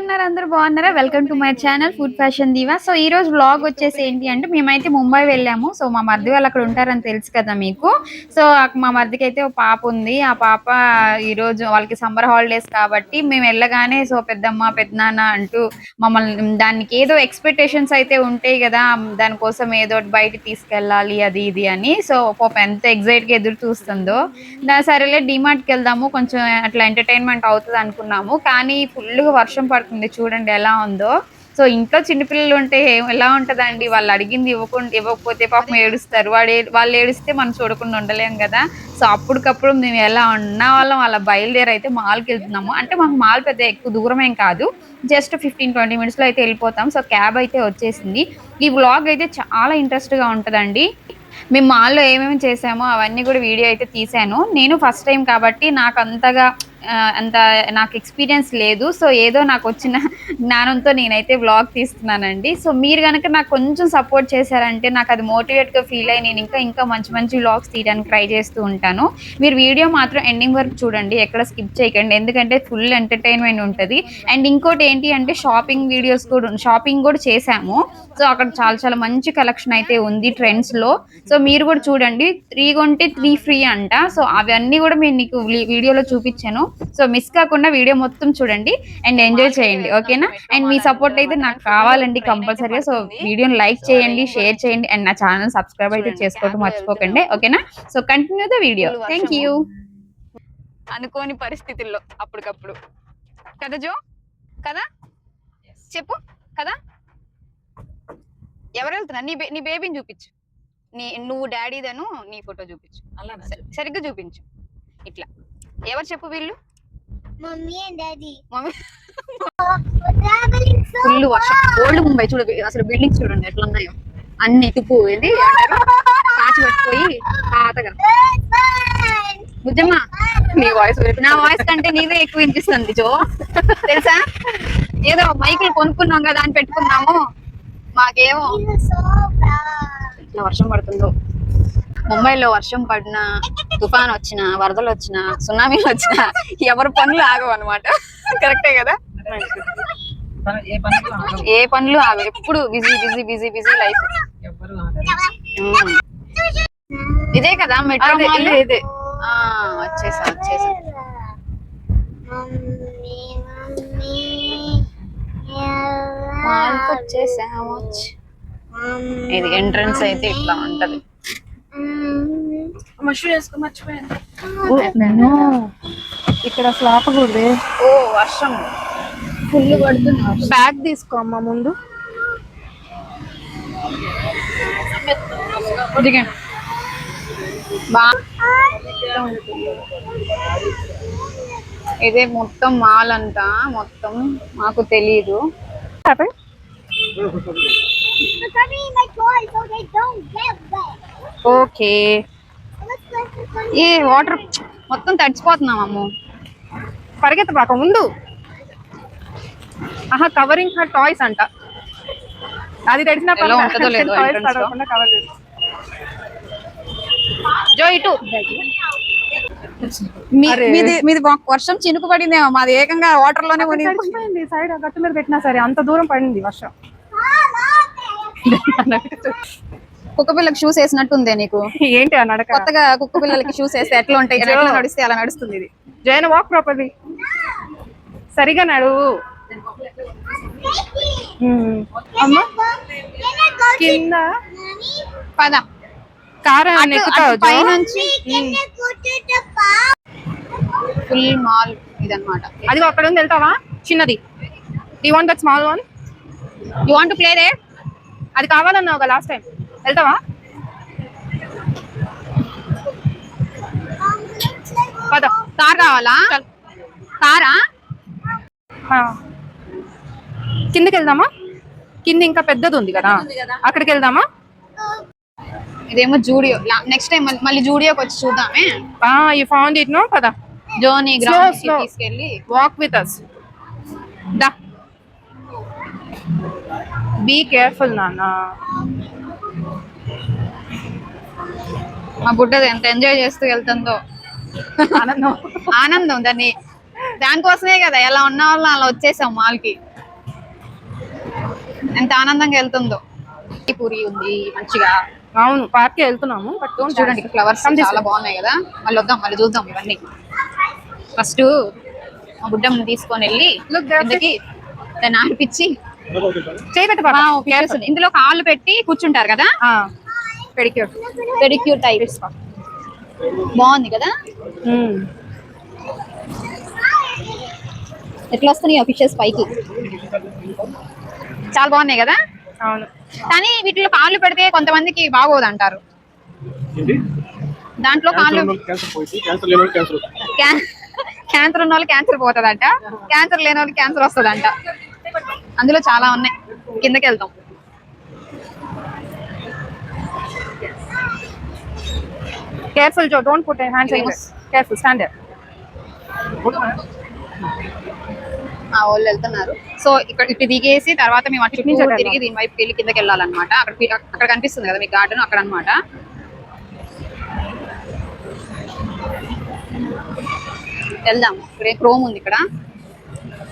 ఉన్నారు? అందరూ బాగున్నారా? Welcome to my channel food fashion diva so ఈ రోజు బ్లాగ్ వచ్చేసి ఏంటి అంటే మేమైతే ముంబై వెళ్ళాము. సో మా మరిది వాళ్ళు అక్కడ ఉంటారని తెలుసు కదా మీకు. సో మా మరిదికి అయితే ఒక పాప ఉంది. ఆ పాప ఈ రోజు వాళ్ళకి సమ్మర్ హాలిడేస్ కాబట్టి మేము వెళ్ళగానే సో పెద్దమ్మ పెద్దనాన్న అంటూ మమ్మల్ని దానికి ఏదో ఎక్స్పెక్టేషన్స్ అయితే ఉంటాయి కదా దానికోసం ఏదో బయట తీసుకెళ్ళాలి అది ఇది అని. సో పాప ఎంత ఎగ్జైట్గా ఎదురు చూస్తుందో. దాని సరేలే డిమార్ట్కి వెళ్దాము. కొంచెం అట్లా ఎంటర్టైన్మెంట్ అవుతుంది అనుకున్నాము. కానీ ఫుల్గా వర్షం పడుతుంది. చూడండి ఎలా ఉందో. సో ఇంట్లో చిన్నపిల్లలు ఉంటే ఎలా ఉంటదండి? వాళ్ళు అడిగింది ఇవ్వకుండా ఇవ్వకపోతే పాపం ఏడుస్తారు. వాడు వాళ్ళు ఏడిస్తే మనం చూడకుండా ఉండలేం కదా. సో అప్పటికప్పుడు మేము ఎలా ఉన్న వాళ్ళం అలా బయలుదేరి అయితే మాల్కి వెళ్తున్నాము. అంటే మాకు మాల్ పెద్ద ఎక్కువ దూరం ఏం కాదు. జస్ట్ ఫిఫ్టీన్ ట్వంటీ మినిట్స్లో అయితే వెళ్ళిపోతాం. సో క్యాబ్ అయితే వచ్చేసింది. ఈ వ్లాగ్ అయితే చాలా ఇంట్రెస్ట్గా ఉంటుందండి. మేము మాల్లో ఏమేమి చేసామో అవన్నీ కూడా వీడియో అయితే తీసాను నేను ఫస్ట్ టైం కాబట్టి నాకు అంతగా అంత నాకు ఎక్స్పీరియన్స్ లేదు. సో ఏదో నాకు వచ్చిన జ్ఞానంతో నేనైతే వ్లాగ్ తీస్తున్నానండి. సో మీరు కనుక నాకు కొంచెం సపోర్ట్ చేశారంటే నాకు అది మోటివేట్గా ఫీల్ అయ్యి నేను ఇంకా ఇంకా మంచి మంచి వ్లాగ్స్ తీయడానికి ట్రై చేస్తూ ఉంటాను. మీరు వీడియో మాత్రం ఎండింగ్ వరకు చూడండి. ఎక్కడ స్కిప్ చేయకండి. ఎందుకంటే ఫుల్ ఎంటర్టైన్మెంట్ ఉంటుంది. అండ్ ఇంకోటి ఏంటి అంటే షాపింగ్ వీడియోస్ కూడా షాపింగ్ కూడా చేశాము. సో అక్కడ చాలా చాలా మంచి కలెక్షన్ అయితే ఉంది ట్రెండ్స్లో సో మీరు కూడా చూడండి. త్రీ కొంటే త్రీ ఫ్రీ అంట. సో అవన్నీ కూడా నేను నీకు వీ- వీడియోలో చూపించాను. సో మిస్ కాకుండా వీడియో మొత్తం చూడండి అండ్ ఎంజాయ్ చేయండి ఓకేనా? అండ్ మీ సపోర్ట్ అయితే నాకు కావాలండి కంపల్సరీగా. సో వీడియోని లైక్ చేయండి షేర్ చేయండి అండ్ నా ఛానల్ సబ్స్క్రైబ్ అయితే చేసుకోవడం మర్చిపోకండి ఓకేనా? So continue the video thank you అనుకోని పరిస్థితుల్లో అప్పటికప్పుడు. కదా జో? కదా? చెప్పు. కదా? ఎవరు వెళ్తున్నారు? నీ బే- నీ బేబీని చూపించు. నీ నువ్వు డాడీదను నీ ఫోటో చూపించు. సరిగ్గా చూపించు. ఇట్లా. ఎవరు చెప్పు వీళ్ళు. మమ్మీ traveling so ఫుల్ వర్షం. ఓల్డ్ ముంబై చూడు అసలు బిల్డింగ్స్ చూడండి ఎట్లా ఉన్నాయో. అన్ని తుప్పు ఏంటి? కాచి పట్టిపోయి పాతగా. బుజ్జమ్మ నీ వాయిస్ నా వాయిస్ కంటే నీదే ఎక్కువ వినిపిస్తుంది జో. తెలుసా? ఏదో మైకులు కొనుక్కున్నాం కదా అని పెట్టుకున్నాము మాకేమో. ఇట్లా వర్షం పడుతుందో. ముంబైలో వర్షం పడినా తుఫాన్ వచ్చినా వరదలు వచ్చినా సునామీలు వచ్చినా ఎవరి పనులు ఆగవు అనమాట కరెక్టే కదా? ఏ పనులు ఆగవు. ఎప్పుడు busy busy busy busy life. ఇదే కదా మెట్రో మాల్? ఇదే, వచ్చేసా వచ్చేసా. వచ్చేసాము ఇది ఎంట్రన్స్ అయితే ఇట్లా ఉంటది. వేసుకో మర్చిపోయాను. ఇక్కడ అసలు ఆపకూడదే. ఓ వర్షం. ఫుల్ పడుతుంది. బ్యాగ్ తీసుకో అమ్మ ముందు. ఇదే మొత్తం మాల్ అంతా మొత్తం మాకు తెలీదు. ఓకే ఏ వాటర్ మొత్తం తడిచిపోతున్నాం అమ్ము. పరిగెత్తబాక ముందు ఆహా కవరింగ్ హర్ టాయ్స్ అంట. అది చేసి. జో ఇటు. మీది వర్షం చినుకు పడిందేమో మాది ఏకంగా వాటర్లోనే తడిచిపోయింది సైడ్ గట్టు మీద పెట్టినా సరే అంత దూరం పడింది వర్షం. కుక్క పిల్లకి షూస్ వేసినట్టుందే నీకు? ఏంటి ఆ నడక? కొత్తగా కుక్క పిల్లలకి షూస్ వేస్తే ఎట్లా ఉంటాయి? ఎట్లా నడిస్తే అలా నడుస్తుంది ఇది. జైన్ వాక్ ప్రాపర్లీ సరిగా నడువు ఉమ్. అమ్మ. కింద? పద. కార్ ఎక్కుతావు? ఫుల్ మాల్ ఇదన్నమాట. అది అక్కడ ఉంది వెళ్తావా? చిన్నది. You want that small one you want play they అది కావాలన్నావు లాస్ట్ టైం వెళ్తావా? పద. కార్ కావాలా? కారా. కిందకి వెళ్దామా కింద ఇంకా పెద్దది ఉంది కదా. అక్కడికి వెళ్దామా ఇదేమో జూడియో. నెక్స్ట్ టైం మళ్ళీ జూడియోకి వచ్చి చూద్దామే. యూ ఫౌండ్ ఇట్ నో పద. జోని గ్రౌండ్. తీసుకెళ్ళి. వాక్ విత్ అస్ దా. బీ కేర్ఫుల్ నాన్న. మా బుడ్డది ఎంత ఎంజాయ్ చేస్తూ వెళ్తుందో. ఆనందం. ఆనందం దాన్ని. దానికోసమే కదా ఎలా ఉన్న వాళ్ళం అలా వచ్చేసాం మాల్కి ఎంత ఆనందంగా వెళ్తుందో. పూరి ఉంది మంచిగా. అవును పార్క్కి వెళ్తున్నాము బట్ చూడండి ఫ్లవర్స్ చాలా బాగున్నాయి కదా. మళ్ళీ వద్దాం మళ్ళీ చూద్దాం ఇవన్నీ. ఫస్ట్ మా బుడ్డమ్మని తీసుకొని వెళ్ళి దాన్ని ఆడిపించి చేయబెట్ట ఆ, fishes ఉన్నాయి. ఇందులో కాళ్ళు పెట్టి కూర్చుంటారు కదా? పెడిక్యూర్. Pedicure type. బాగుంది కదా? ఎట్లా వస్తున్నాయి ఫిషెస్ పైకి? చాలా బాగున్నాయి కదా? అవును. కానీ వీటిలో కాళ్ళు పెడితే కొంతమందికి బాగోదు అంటారు ఏంటి? దాంట్లో కాళ్ళు క్యాన్సర్ ఉన్న వాళ్ళు క్యాన్సర్ పోతుందంట. క్యాన్సర్ లేని వాళ్ళకి క్యాన్సర్ వస్తుందంట. అందులో చాలా ఉన్నాయి. కిందకి వెళ్తాం careful Jo don't put hands Yes. Careful stand ఆ వాళ్ళు వెళ్తున్నారు. సో ఇక్కడ ఇటు దిగేసి తర్వాత మేము అటు నుంచి తిరిగి దీని వైపు వెళ్ళి కిందకి వెళ్ళాలన్నమాట అక్కడ అక్కడ కనిపిస్తుంది కదా మీ గార్డెన్ అక్కడ అన్నమాట. వెళ్దాం. ఇక్కడే క్రోమ్ ఉంది ఇక్కడ.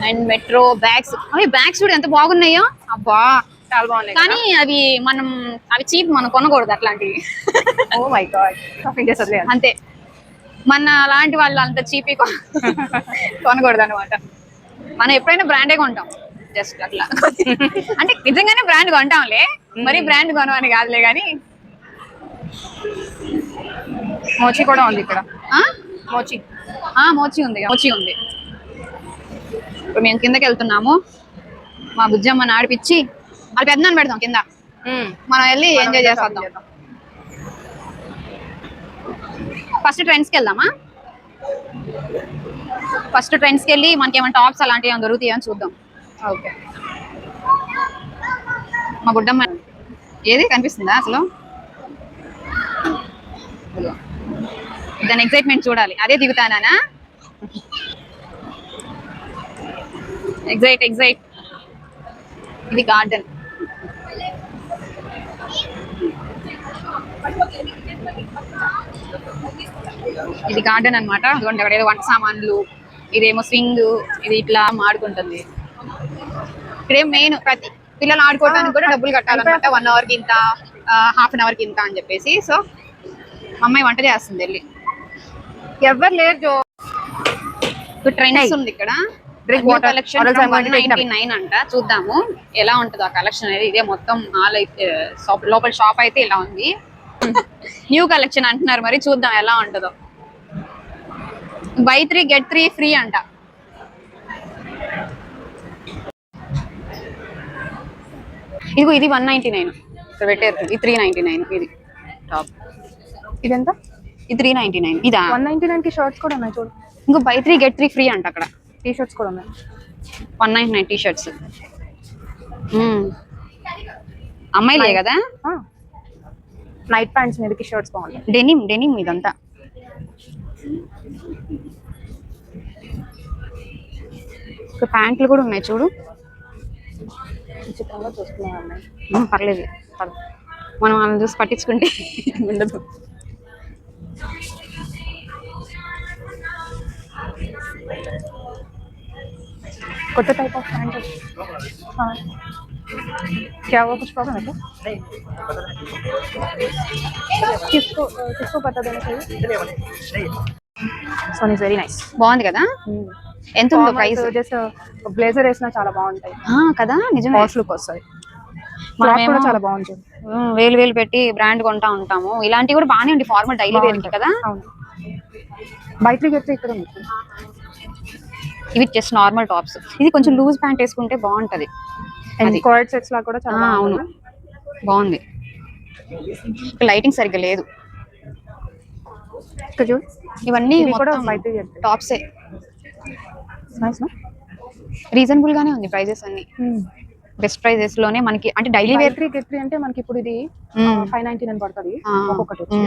And metro bags. అవి బ్యాగ్స్ కూడా ఎంత బాగున్నాయో? అబ్బా. చాలా బాగున్నాయి కానీ అవి మనం అవి చీప్ మనం కొనకూడదు అట్లాంటివి. ఓ మై గాడ్ షాపింగ్ చేసేది అంతే. మన అలాంటి వాళ్ళు అంత చీపీ కొనకూడదు అనమాట మనం ఎప్పుడైనా బ్రాండే కొంటాం. జస్ట్ అట్లా. అంటే నిజంగానే బ్రాండ్ కొంటాంలే. మరి బ్రాండ్ కొనమని కాదులే కానీ మోచి కూడా ఉంది ఇక్కడ? మోచి. మోచి ఉంది. మోచి ఉంది. ఇప్పుడు మేము కిందకి వెళ్తున్నాము. మా బుజ్జమ్మని ఆడిపించి అది పెద్దనాన్ని పెడతాం కింద. మనం వెళ్ళి ఎంజాయ్ చేసేద్దాం ఫస్ట్ ట్రెండ్స్కి వెళ్దామా? ఫస్ట్ ట్రెండ్స్కి వెళ్ళి మనకి ఏమైనా టాప్స్ అలాంటివి ఏమైనా దొరుకుతాయి అని చూద్దాం. ఓకే. మా బుడ్డమ్మ ఏది కనిపిస్తుందా అసలు. దాని ఎగ్జైట్మెంట్ చూడాలి. అదే దిగుతానా? Excite excite. ఇది గార్డెన్. ఇది గార్డెన్ అన్నమాట. అదిగోండి అక్కడ ఏదో వంట సామాన్లు ఇదేమో స్వింగ్ ఇది ఇట్లా ఆడుకుంటుంది ఇక్కడేం మెయిన్ ప్రతి పిల్లలు ఆడుకోవడానికి కూడా డబ్బులు కట్టాలన్నమాట. వన్ అవర్కి ఇంత హాఫ్ అన్ అవర్కి ఇంత అని చెప్పేసి. సో అమ్మాయి వంట చేస్తుంది వెళ్ళి. ఎవరు లేరు ట్రెండ్స్ ఉంది ఇక్కడ. New water. కలెక్షన్ అంట. చూద్దాము ఎలా ఉంటుందో ఆ కలెక్షన్ అనేది. ఇదే మొత్తం ఆల్ అయితే లోపల షాప్ అయితే ఇలా ఉంది. న్యూ కలెక్షన్ అంటున్నారు మరి. చూద్దాం ఎలా ఉంటుందో. Buy three get three free అంట. ఇదిగో ఇది వన్ నైన్టీ నైన్ ఇక్కడ పెట్టారు ఇది త్రీ నైన్టీ నైన్ ఇది. టాప్ ఇదెంత? ఇది త్రీ నైన్టీ నైన్ ఇదా? వన్ నైన్టీ నైన్కి షర్ట్స్ కూడా ఉన్నాయి చూడు. ఇంకో buy three get three free అంట అక్కడ. టీ షర్ట్స్ కూడా ఉన్నాయి. One nine nine T shirts అమ్మాయిలే కదా? నైట్ ప్యాంట్స్ మీదకి షర్ట్స్ బాగుంటాయి. డెనిమ్ డెనిమ్ ఇదంతా. ప్యాంట్లు కూడా ఉన్నాయి చూడు. పర్లేదు. మనం వాళ్ళని చూసి పట్టించుకుంటే. ఉండదు. కొత్త టైప్ ఆఫ్ ప్యాంట్ हाँ क्या हुआ कुछ प्रॉब्लम है क्या किसको किसको पता देना चाहिए सोनी इज వెరీ నైస్ బాగుంది కదా ఎంత ఉందో ప్రైస్ జస్ట్ బ్లేజర్ వేసినా చాలా బాగుంటాయి కదా నిజమే కాస్ట్ లుక్ వస్తాయి క్లాత్ కూడా చాలా బాగుంటుంది ఉమ్, వేలు వేలు పెట్టి బ్రాండ్ కొంటా ఉంటాము ఇలాంటివి కూడా బాగానే ఉంది ఫార్మల్ డైలీ వేర్ కి కదా అవును బయట గెట్ ఇక్కడ ఉంది ఇవి జస్ట్ నార్మల్ టాప్స్ ఇది కొంచెం లూజ్ ప్యాంట్ వేసుకుంటే బాగుంటది. కోయడ్ సెట్స్ లా కూడా చాలా అవును. బాగుంది. లైటింగ్ సరిగ్గా లేదు. ఇవన్నీ కూడా టాప్సే రీజనబుల్ గానే ఉంది ప్రైజెస్ అన్ని. బెస్ట్ ప్రైజెస్లోనే మనకి అంటే daily wear three get three అంటే మనకి ఇప్పుడు ఇది. ఫైవ్ నైన్టీ నైన్ పడుతుంది. ఒక్కొక్కటి వచ్చి.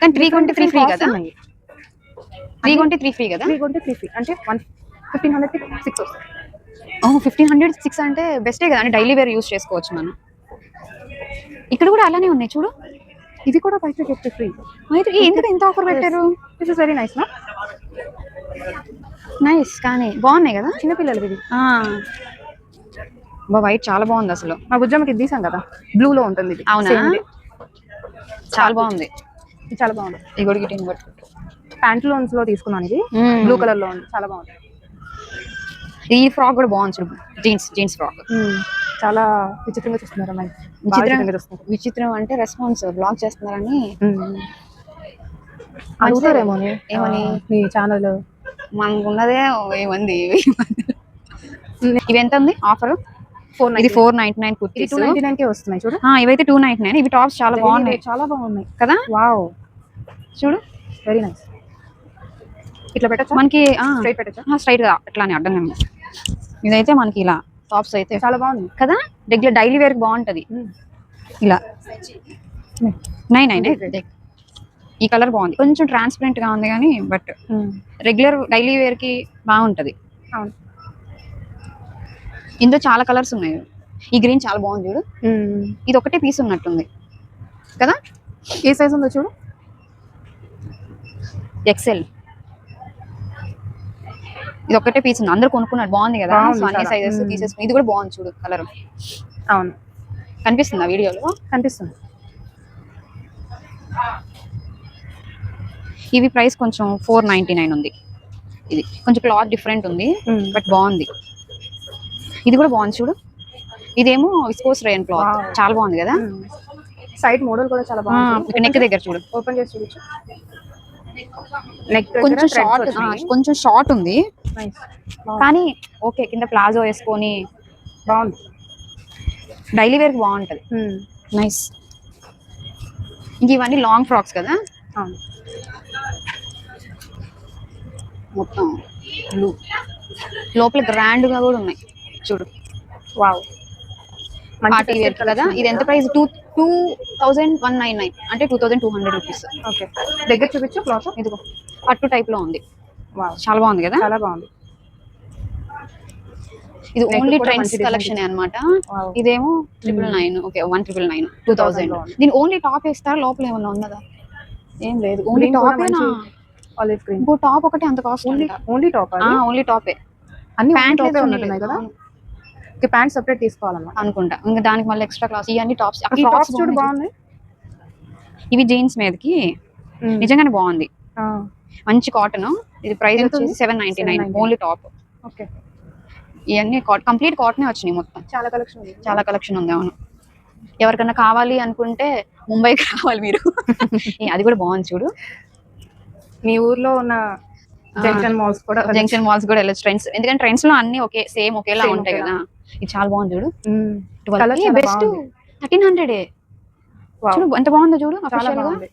కానీ త్రీ కొంటే త్రీ ఫ్రీ కదా? త్రీ కొంటే త్రీ ఫ్రీ కదా? త్రీ కొంటే త్రీ ఫ్రీ అంటే వన్ ఫిఫ్టీన్ హండ్రెడ్ సిక్స్ వస్తాయి. ఫిఫ్టీన్ హండ్రెడ్ సిక్స్ అంటే బెస్టే కదా. అంటే డైలీ వేర్ యూస్ చేసుకోవచ్చు మనం. ఇక్కడ కూడా అలానే ఉన్నాయి చూడు. ఇది కూడా బయట గెట్ ఫ్రీ అయితే ఎందుకు ఎంత ఆఫర్ పెట్టారు? దిస్ ఇస్ వెరీ నైస్ నా నైస్ కానీ బాగున్నాయి కదా? చిన్న పిల్లలకి ఇది ఆ. బా వైట్ చాలా బాగుంది అసలు. మా బుజ్జమ్మకి ఇది తీసాం కదా? బ్లూ లో ఉంటుంది ఇది. అవునా. చాలా బాగుంది. ఇది చాలా బాగుంది. ఈ గొడిగి టీం పట్టు ప్యాంట్లోన్స్లో తీసుకున్నాను ఇది. బ్లూ కలర్లో ఉంది. చాలా బాగుంది. ఈ ఫ్రాక్ కూడా బాగుంది చూడు. Jeans jeans frock. చాలా విచిత్రంగా చూస్తున్నారు విచిత్రంగా చూస్తున్నారు. విచిత్రం అంటే రెస్పాన్స్ బ్లాగ్ చేస్తున్నారని. అడుగుతారేమో ఏమని? మీ ఛానల్ మనకు ఉన్నదే వెయ్యి మంది వెయ్యి మంది. ఇవి ఎంత ఉంది ఆఫర్ ఫోర్ ఇది ఫోర్ నైన్టీ నైన్ ఇది కుర్తీస్. టూ నైన్టీ నైన్ కే వస్తున్నాయి చూడు. ఇవైతే టూ నైన్టీ నైన్ ఇవి టాప్స్ చాలా బాగున్నాయి. చాలా బాగున్నాయి. కదా? వావ్ చూడు. వెరీ నైస్ ఇట్లా పెట్టచ్చా? మనకి స్ట్రైట్ పెట్టచ్చా? స్ట్రైట్గా అట్లానే అడ్డం ఇదైతే మనకి ఇలా టాప్స్ అయితే చాలా బాగుంది. కదా? రెగ్యులర్ డైలీ వేర్ బాగుంటది. ఇలా. నైన్ నైన్ ఈ కలర్ బాగుంది. కొంచెం ట్రాన్స్పరెంట్గా ఉంది కానీ బట్. రెగ్యులర్ డైలీ వేర్కి బాగుంటది. అవును. ఇందులో చాలా కలర్స్ ఉన్నాయి. ఈ గ్రీన్ చాలా బాగుంది చూడు. ఇది ఒకటే పీస్ ఉన్నట్టుంది. కదా? ఏ సైజ్ ఉందో చూడు. ఎక్సెల్ ఇది ఒకటే పీస్ ఉంది. అందరూ కొనుక్కున్నారు. బాగుంది కదా. సో అన్ని. సైజెస్. తీసేసుకుని ఇది కూడా బాగుంది చూడు కలర్ అవును. కనిపిస్తుందా వీడియోలో? కనిపిస్తుంది. ఇవి ప్రైస్ కొంచెం ఫోర్ నైన్టీ నైన్ ఉంది. ఇది కొంచెం క్లాత్ డిఫరెంట్ ఉంది. బట్ బాగుంది. ఇది కూడా బాగుంది చూడు. ఇదేమో విస్కోస్ రేయన్ క్లాత్. చాలా బాగుంది కదా? సైడ్ మోడల్ కూడా చాలా బాగుంది నెక్ దగ్గర చూడు. ఓపెన్ చేసి చూడొచ్చు నెక్ కొంచెం షార్ట్ కొంచెం షార్ట్ ఉంది. కానీ ఓకే కింద ప్లాజో వేసుకొని బాగుంది. డైలీ వేర్ బాగుంటది. నైస్ ఇంక ఇవన్నీ లాంగ్ ఫ్రాక్స్ కదా? మొత్తం బ్లూ లోపల గ్రాండ్గా కూడా ఉన్నాయి. చూడు. వావ్ పార్టీ వేర్ కదా? ఇది ఎంత price two two thousand one nine nine అంటే two thousand two hundred rupees okay దగ్గర చూపించు క్లాత్ ఇదిగో. పట్టు టైప్లో ఉంది. చాలా బాగుంది కదా? చాలా బాగుంది. ఇది ఓన్లీ ట్రెండ్స్ కలెక్షన్ అనమాట. ఇదేమో triple nine okay one triple nine two thousand. దీని ఓన్లీ టాప్ వేస్తారా? లోపల ఏమన్నా ఉన్నదా? ఏం లేదు. ఓన్లీ టాప్ ఆలివ్ గ్రీన్ ఇంకో టాప్ ఒకటి అంత cost only only top only టాపే అన్ని ప్యాంట్ ఉన్నట్టున్నాయి కదా? ఓకే ప్యాంట్ సెపరేట్ తీసుకోవాలన్నమాట. అనుకుంటా. ఇంకా దానికి మళ్ళీ ఎక్స్ట్రా క్లాస్ ఇవన్నీ టాప్స్ ఫ్రాక్స్ చూడు బాగుంది ఇవి జీన్స్ మీదకి. నిజంగానే బాగుంది. మంచి కాటన్. ఇది ప్రైస్ వచ్చేసి? Seven ninety nine 799. Only top. Okay. ఇవన్నీ కంప్లీట్ కాటనే వచ్చినాయి మొత్తం. చాలా కలెక్షన్ ఉంది. చాలా కలెక్షన్ ఉంది అవును. ఎవరికన్నా కావాలి అనుకుంటే ముంబైకి రావాలి మీరు. అది కూడా బాగుంది చూడు. మీ ఊర్లో ఉన్న జంక్షన్ మాల్స్ కూడా జంక్షన్ మాల్స్ కూడా వెళ్ళొచ్చు. ట్రెండ్స్ ఎందుకంటే ట్రెండ్స్లో అన్ని ఒకే సేమ్ ఒకేలా ఉంటాయి. కదా. ఇది చాలా బాగుంది చూడు. బెస్ట్. Thirteen hundred. చూడు ఎంత బాగుందో చూడు చాలా official గా. బాగుంది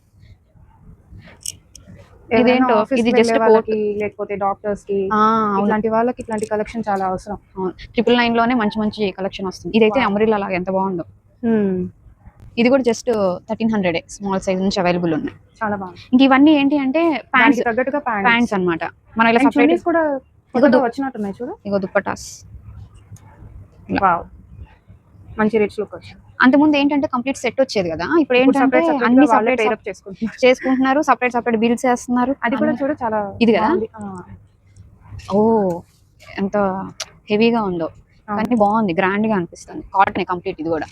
ఇదేంటో, ఇది coat. లేకపోతే డాక్టర్స్కి ఇట్లాంటి వాళ్ళకి ఇట్లాంటి కలెక్షన్ చాలా అవసరం. ట్రిపుల్ నైన్లోనే మంచి మంచి కలెక్షన్ వస్తుంది. ఇదైతే. అమరిల్లా లాగా ఎంత బాగుందో. ఇది కూడా just thirteen hundred small size నుంచి అవైలబుల్ ఉన్నాయి. చాలా బాగుంది. ఇంక ఇవన్నీ ఏంటి అంటే ప్యాంట్స్ తగ్గట్టుగా ప్యాంట్స్. అన్నమాట. మనం ఇలా సపరేట్ కూడా వచ్చినట్టున్నాయి చూడు. ఇగో దుప్పటాస్. వావ్. మంచి లుక్ వచ్చింది. అంతకుముందు ఏంటంటే కంప్లీట్ సెట్ వచ్చేది కదా ఇప్పుడు ఏంటంటే అన్ని సపరేట్ చేసుకుంటున్నారు. సపరేట్ సపరేట్ బిల్స్ చేస్తున్నారు అది కూడా చూడు చాలా ఇది కదా? ఓ ఎంత హెవీగా ఉందో. కానీ బాగుంది గ్రాండ్గా అనిపిస్తుంది. కాటన్ కంప్లీట్ ఇది కూడా.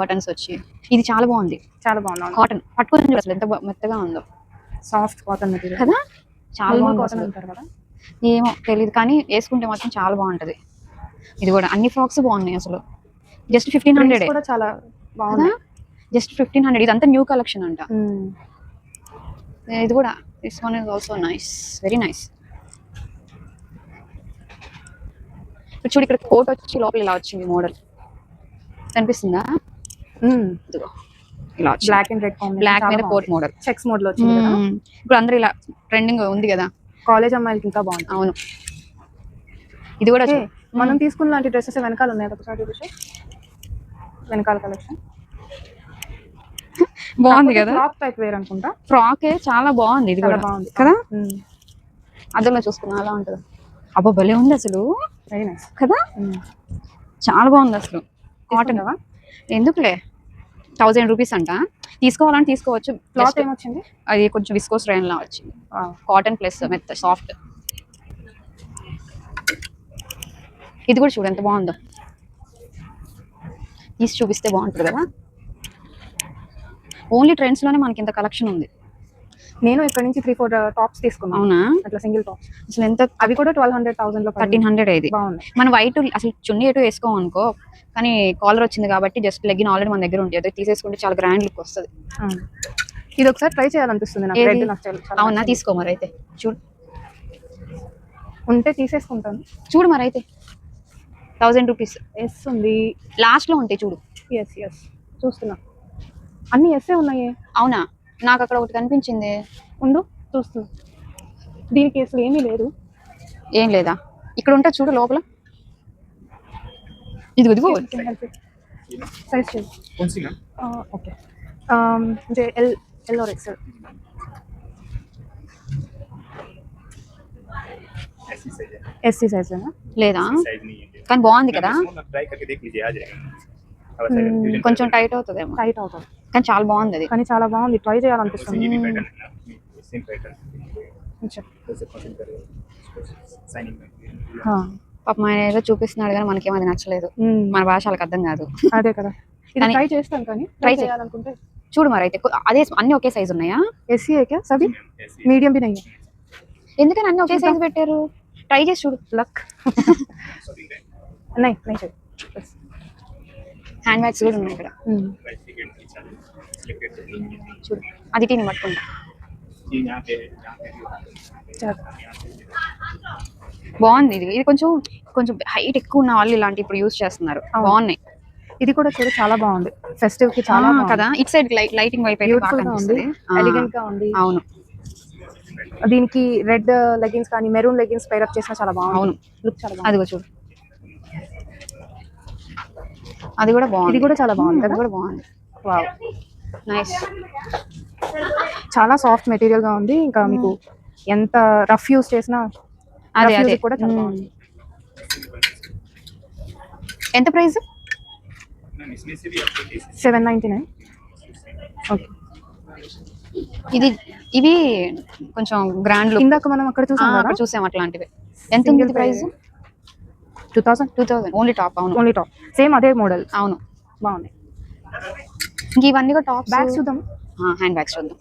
బటన్స్ వచ్చి. ఇది చాలా బాగుంది. చాలా బాగుంది కాటన్ పట్టుకొని అసలు ఎంత మెత్తగా ఉందో. సాఫ్ట్ కాటన్ మెటీరియల్ కదా? చాలా కాటన్. అంటారు కదా? ఏమో తెలియదు కానీ వేసుకుంటే మాత్రం చాలా బాగుంటది. ఇది కూడా అన్ని ఫ్రాక్స్ బాగున్నాయి అసలు. జస్ట్ ఫిఫ్టీన్ హండ్రెడ్ కూడా చాలా బాగుంది. జస్ట్ ఫిఫ్టీన్ హండ్రెడ్ ఇదంతా న్యూ కలెక్షన్ అంట. ఇది కూడా this one is also nice very nice చూడు ఇక్కడ కోట్ వచ్చి లోపల ఇలా వచ్చింది మోడల్ కనిపిస్తుందా? ఇదిగో ఇలా బ్లాక్ అండ్ రెడ్ బ్లాక్ మీద కోట్ మోడల్ చెక్స్ మోడ్లో వచ్చింది కదా? ఇప్పుడు అందరూ ఇలా ట్రెండింగ్ ఉంది కదా. కాలేజ్ అమ్మాయిలకి ఇంకా బాగుంది. అవును. ఇది కూడా మనం తీసుకున్న లాంటి డ్రెస్సెస్ వెనకాల ఉన్నాయి? ఒకసారి వెనకాల కలెక్షన్. బాగుంది కదా? ఫ్రాక్ టైప్ వేర్ అనుకుంటా. ఫ్రాక్ చాలా బాగుంది ఇది కూడా. బాగుంది. కదా. అద్దంలో చూసుకున్నా అలా ఉంటుంది. అబ్బా భలే ఉంది అసలు. వెరీ నైస్ కదా? చాలా బాగుంది అసలు. కాటన్? ఎందుకులే? థౌజండ్ రూపీస్ అంట. తీసుకోవాలని తీసుకోవచ్చు. క్లాత్ ఏమొచ్చింది? అది కొంచెం విస్కోస్ రైన్ లా వచ్చింది. కాటన్ ప్లస్ మెత్త సాఫ్ట్ ఇది కూడా చూడు ఎంత బాగుందో. తీసి చూపిస్తే బాగుంటుంది కదా? ఓన్లీ ట్రెండ్స్లోనే మనకి ఇంత కలెక్షన్ ఉంది. నేను ఇక్కడ నుంచి త్రీ ఫోర్ టాప్స్ తీసుకున్నాను. అవునా? అట్లా సింగిల్ టాప్స్ అసలు ఎంత అవి కూడా ట్వెల్వ్ హండ్రెడ్ థౌసండ్లో థర్టీన్ హండ్రెడ్ ఇది బాగున్నాయి. మన వైట్ అసలు చున్నీ ఎటు వేసుకోం అనుకో కానీ కాలర్ వచ్చింది కాబట్టి జస్ట్ లెగ్గిన్ ఆల్రెడీ మన దగ్గర ఉంటుంది అదే తీసేసుకుంటే చాలా గ్రాండ్ లుక్ వస్తుంది. ఇది ఒకసారి ట్రై చేయాలనిపిస్తుంది నాకు. అవునా. తీసుకో మరి అయితే చూడు. ఉంటే తీసేసుకుంటాను. చూడు మరి అయితే థౌజండ్ రూపీస్. ఎస్ ఉంది. లాస్ట్లో ఉంటాయి చూడు. ఎస్ ఎస్ చూస్తున్నా. అన్ని ఎస్ఏ ఉన్నాయి? అవునా? నాకు అక్కడ ఒకటి కనిపించింది. ఉండు చూస్తున్నా. దీనికి అసలు ఏమీ లేదు. ఏం లేదా? ఇక్కడ ఉంటా చూడు లోపల. ఇది ఇదిగో. సైజ్ ఓకే ఎల్ ఎస్సీ సైజ్ లేదా? కానీ బాగుంది కదా? కొంచెం టైట్ అవుతుంది టైట్ అవుతుంది. కానీ చాలా బాగుంది అది. కానీ చాలా బాగుంది. ట్రై చేయాలనిపిస్తుంది. పాప ఆయన ఏదో చూపిస్తున్నాడు కానీ మనకేం అది నచ్చలేదు మన భాష వాళ్ళకి అర్థం కాదు. అదే కదా. ట్రై చేస్తాం కానీ ట్రై చేయాలనుకుంటే. చూడు మరి అయితే. అదే అన్ని ఒకే సైజ్ ఉన్నాయా? ఎస్సీఏకే సభి మీడియం బిన్ అయ్యా ఎందుకని అన్ని ఒకే సైజ్ పెట్టారు? ట్రై చేసి చూడు. లక్ ఉన్నాయి హ్యాండ్ బ్యాగ్స్ కూడా ఉన్నాయి ఇక్కడ. Hmm. చూడు అది టీని పట్టుకుంటా. బాగుంది ఇది. ఇది కొంచెం కొంచెం హైట్ ఎక్కువ ఉన్న వాళ్ళు ఇలాంటి ఇప్పుడు యూస్ చేస్తున్నారు. బాగున్నాయి. ఇది కూడా చూడ చాలా బాగుంది. ఫెస్టివ్కి చాలా కదా? ఇట్ సైడ్ లైటింగ్ వైపు ఉంది. అవును. దీనికి రెడ్ లెగిన్స్ కానీ మెరూన్ లెగిన్స్ పైరప్ చేసినా చాలా బాగుంది. అవును. లుక్ చాలా అదిగో చూడు. అది కూడా బాగుంది. కూడా చాలా బాగుంది. అది కూడా బాగుంది. వావ్. నైస్ చాలా సాఫ్ట్ మెటీరియల్గా ఉంది. ఇంకా hmm. మీకు ఎంత రఫ్ యూస్ చేసినా అదే అదే. కూడా hmm. ఎంత price? Seven ninety nine. Okay. ఇది ఇవి కొంచెం గ్రాండ్ ఇందాక మనం అక్కడ చూసాం చూసాం అట్లాంటివి. ఎంత ఉంది price. Two thousand two thousand only top అవును. ఓన్లీ టాప్ సేమ్ అదే మోడల్ అవును. బాగుంది. ఇంక ఇవన్నీ కూడా టాప్స్ బ్యాగ్స్ చూద్దాం. హ్యాండ్ బ్యాగ్స్ చూద్దాం.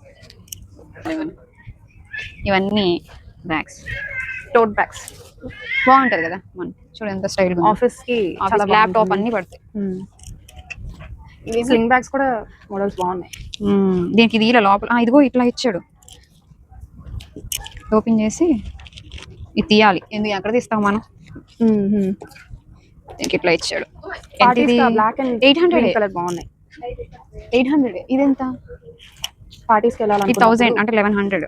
ఇవన్నీ. బ్యాగ్స్ టోట్ బ్యాగ్స్ బాగుంటది కదా? మన చూడు ఎంత స్టైల్ ఆఫీస్కి చాలా ల్యాప్టాప్ అన్ని పడతాయి. స్లింగ్ బ్యాగ్స్ కూడా మోడల్స్ బాగున్నాయి. మ్మ్. దీనికి ఇది ఇలా లోపల ఇదిగో ఇట్లా ఇచ్చాడు. ఓపెన్ చేసి ఇది తీయాలి. ఎందుకు? ఎక్కడ తీస్తాం మనం? దీనికి ఇట్లా ఇచ్చాడు. Parties black and eight hundred colour బాగున్నాయి. ఎయిట్ హండ్రెడ్ ఇదెంత? పార్టీస్కి ఇది వెళ్ళాలి థౌసండ్ అంటే లెవెన్ హండ్రెడ్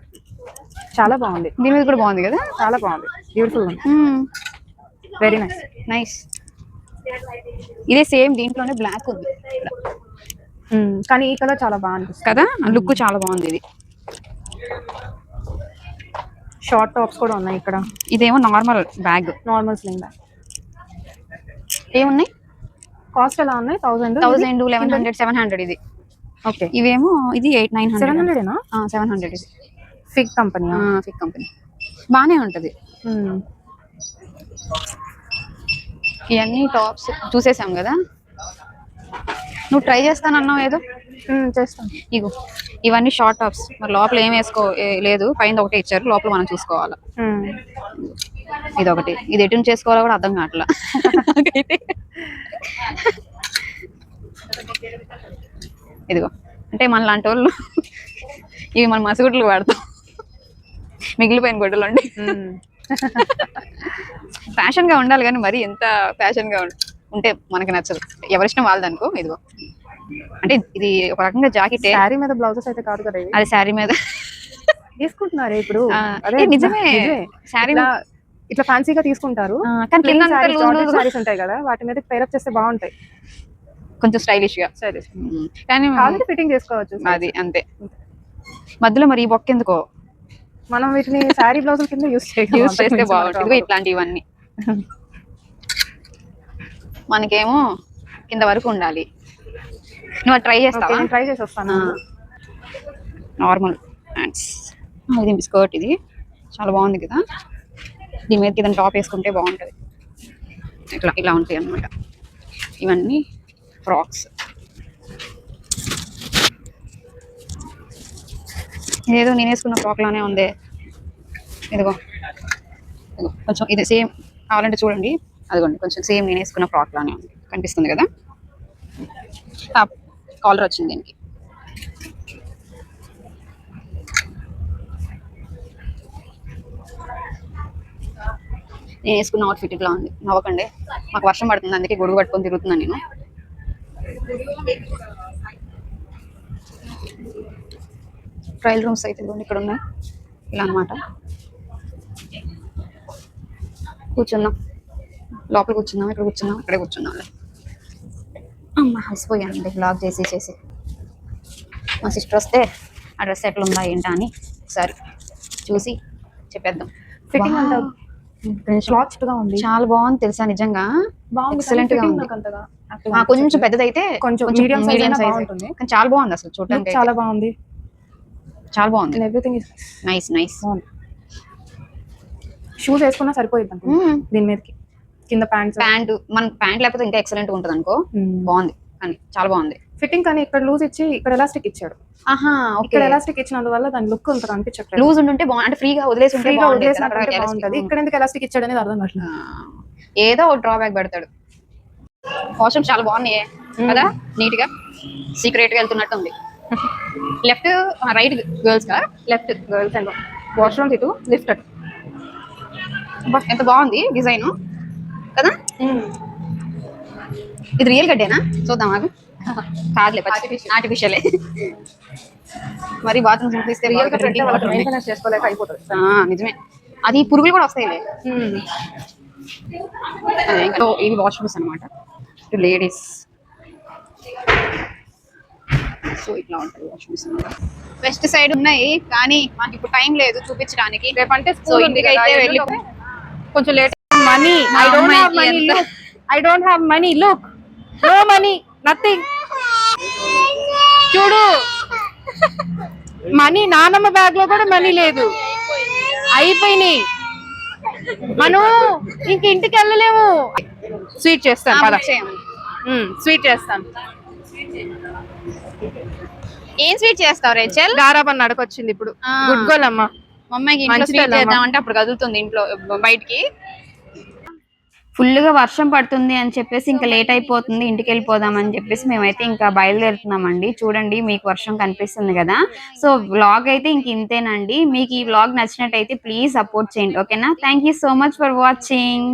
చాలా బాగుంది. దీని మీద కూడా బాగుంది కదా? చాలా బాగుంది. బ్యూటిఫుల్ ఉంది. వెరీ నైస్ నైస్ ఇదే సేమ్ దీంట్లోనే బ్లాక్ ఉంది. కానీ ఈ కలర్ చాలా బాగా అనిపిస్తుంది. కదా? లుక్ చాలా బాగుంది ఇది. షార్ట్ టాప్స్ కూడా ఉన్నాయి ఇక్కడ. ఇదేమో normal bag. Normal sling bag. ఏమున్నాయి? కాస్ట్ ఎలా ఉన్నాయి? Thousand thousand eleven hundred seven hundred ఇది. ఓకే. ఇవేమో ఇది ఎయిట్ నైన్ సెవెన్ హండ్రెడ్ హండ్రెడేనా సెవెన్ హండ్రెడ్ ఇది. Fig company Fig company. బాగానే ఉంటుంది. ఇవన్నీ టాప్స్ చూసేసాం కదా? నువ్వు ట్రై చేస్తానన్నావు ఏదో? చేస్తాను. ఇగో ఇవన్నీ షార్ట్ టాప్స్ మరి లోపల ఏం వేసుకో లేదు పైన ఒకటే ఇచ్చారు లోపల మనం చూసుకోవాలి? ఇది ఒకటి ఇది ఎటు చేసుకోవాలో కూడా అర్థం కావట్లా. ఇదిగో అంటే మన లాంటి వాళ్ళు ఇవి మన మసగుడ్లు వాడతాం. మిగిలిపోయిన గుడ్డలు ఉండి ఫ్యాషన్గా ఉండాలి కానీ మరి ఎంత ఫ్యాషన్గా ఉం- ఉంటే మనకి నచ్చదు. ఎవరిష్టం వాళ్ళది అనుకో ఇదిగో. అంటే ఇది ఒక రకంగా జాకెట్ శారీ మీద బ్లౌజెస్ అయితే కాదు కదా అది శారీ మీద. తీసుకుంటున్నారే ఇప్పుడు? అదే నిజమే. శారీ ఇట్లా ఫ్యాన్సీగా తీసుకుంటారు. సారీస్ ఉంటాయి కదా వాటి మీద పేరప్ చేస్తే బాగుంటాయి. కొంచెం స్టైలిష్గా. కానీ ఫిట్టింగ్ చేసుకోవచ్చు అది అంతే. మధ్యలో మరి ఈ బొక్క ఎందుకో? మనం వీటిని శారీ బ్లౌజుల కింద యూస్ యూస్ చేస్తే బాగుంటుంది. ఇట్లాంటివన్నీ. మనకేమో కింద వరకు ఉండాలి. నువ్వు ట్రై చేస్తావా? ట్రై చేసి వస్తాను. నార్మల్ హ్యాండ్స్ ఇది స్కర్ట్ ఇది. చాలా బాగుంది కదా. దీని మీదకి ఏదైనా టాప్ వేసుకుంటే బాగుంటుంది. ఇట్లా ఇలా ఉంటాయి అన్నమాట. ఇవన్నీ ఫ్రాక్స్ ఏదో నేను వేసుకున్న ఫ్రాక్ లానే ఉంది. ఇదిగో. ఇదిగో కొంచెం ఇది సేమ్ కావాలంటే చూడండి. అదిగోండి కొంచెం సేమ్ నేను వేసుకున్న ఫ్రాక్ లానే ఉంది. కనిపిస్తుంది కదా? కాలర్ వచ్చింది దీనికి. నేను వేసుకున్న అవుట్ఫిట్ ఇట్లా ఉంది. నవ్వకండి. మాకు వర్షం పడుతుంది అందుకే గొడుగు పట్టుకొని తిరుగుతున్నాను నేను. ట్రయల్ రూమ్స్ అయితే ఇక్కడ ఉన్నాయి. ఇలా అన్నమాట. కూర్చున్నాం. లోపల కూర్చుందాం ఇక్కడ కూర్చుందాం ఇక్కడే కూర్చుందాం అమ్మ అలసిపోయానండి బ్లాగ్ చేసి చేసి. మా సిస్టర్ వస్తే ఆ డ్రెస్ ఎట్లా ఉందా ఏంటా అని ఒకసారి చూసి చెప్పేద్దాం. ఫిట్టింగ్ అంతా క్లాత్గా ఉంది. చాలా బాగుంది తెలుసా నిజంగా? బాగుంది Excellent గా ఉంది. కొంచెం పెద్దదైతే కొంచెం మీడియం సైజ్ బాగుంటుంది. కానీ చాలా బాగుంది అసలు చూడటానికి చాలా బాగుంది. చాలా బాగుంది. ఎవ్రీథింగ్ నైస్ నైస్ షూస్ వేసుకున్నా సరిపోయింది అనుకుంటా. దీని మీదకి. కింద ప్యాంట్స్ ప్యాంట్ మన ప్యాంట్ లేకపోతే ఇంకా ఎక్సలెంట్ ఉంటుంది అనుకో బాగుంది. కానీ చాలా బాగుంది. ఫిట్టింగ్ కానీ ఇక్కడ లూజ్ ఇచ్చి ఇక్కడ ఎలాస్టిక్ ఇచ్చాడు. ఆహా ఇక్కడ ఎలాస్టిక్ ఇచ్చినందువల్ల దాని లుక్ అంత కనిపించట్లేదు లూజ్ ఉంటే బాగుంది అంటే ఫ్రీగా వదిలేసి ఫ్రీగా కదా, వదిలేసినట్టు అక్కడ బాగుంటది. ఇక్కడ ఎందుకు ఎలాస్టిక్ ఇచ్చాడు అనేది అర్థం కావట్లేదు. ఏదో ఒక డ్రాబ్యాక్ పెడతాడు. వాష్రూమ్ చాలా బాగున్నాయి. కదా నీట్గా సీక్రెట్గా వెళ్తున్నట్టు ఉంది లెఫ్ట్ రైట్ గర్ల్స్గా లెఫ్ట్ గర్ల్స్ అండ్. వాష్రూమ్స్ ఇటు లిఫ్ట్ ఎంత బాగుంది డిజైన్. కదా? ఇది రియల్ గడ్డేనా? చూద్దాం ఆగు. కాదులే ఆర్టిఫిషియలే మరి బాత్రూమ్ చూపిస్తే రియల్గా పెడితే వాళ్ళకి మెయింటెనెన్స్ చేసుకోలేక అయిపోతుంది. నిజమే. అది పురుగులు కూడా వస్తాయిలే. ఇంకా ఇవి వాష్రూమ్స్ అనమాట లేడీస్ సో ఇట్లా ఉంటాయి వాష్రూమ్స్ వెస్ట్ సైడ్ ఉన్నాయి కానీ మాకు ఇప్పుడు టైం లేదు చూపించడానికి. రేపంటే సో వెళ్ళి కొంచెం late money I don't have money? Look I don't have money look no money nothing చూడు. మనీ నానమ్మ బ్యాగ్లో కూడా మనీ లేదు. అయిపోయినాయి. మనం ఇంక ఇంటికి వెళ్ళలేము. స్వీట్ చేస్తాను పద. స్వీట్ చేస్తాను. ఏం స్వీట్ చేస్తావు రేచల్? గారాబన్ నడకొచ్చింది ఇప్పుడు. గుడ్ గోల్ అమ్మా. మా అమ్మాయికి ఇంట్లో స్వీట్. చేద్దామంటే అప్పుడు కదులుతుంది ఇంట్లో బయటికి. ఫుల్గా వర్షం పడుతుంది అని చెప్పేసి ఇంకా లేట్ అయిపోతుంది ఇంటికి వెళ్ళిపోదాం అని చెప్పేసి మేమైతే ఇంకా బయలుదేరుతున్నామండి. చూడండి మీకు వర్షం కనిపిస్తుంది కదా. సో వ్లాగ్ అయితే ఇంక ఇంతేనండి. మీకు ఈ వ్లాగ్ నచ్చినట్టయితే ప్లీజ్ సపోర్ట్ చేయండి. ఓకేనా? Thank you so much for watching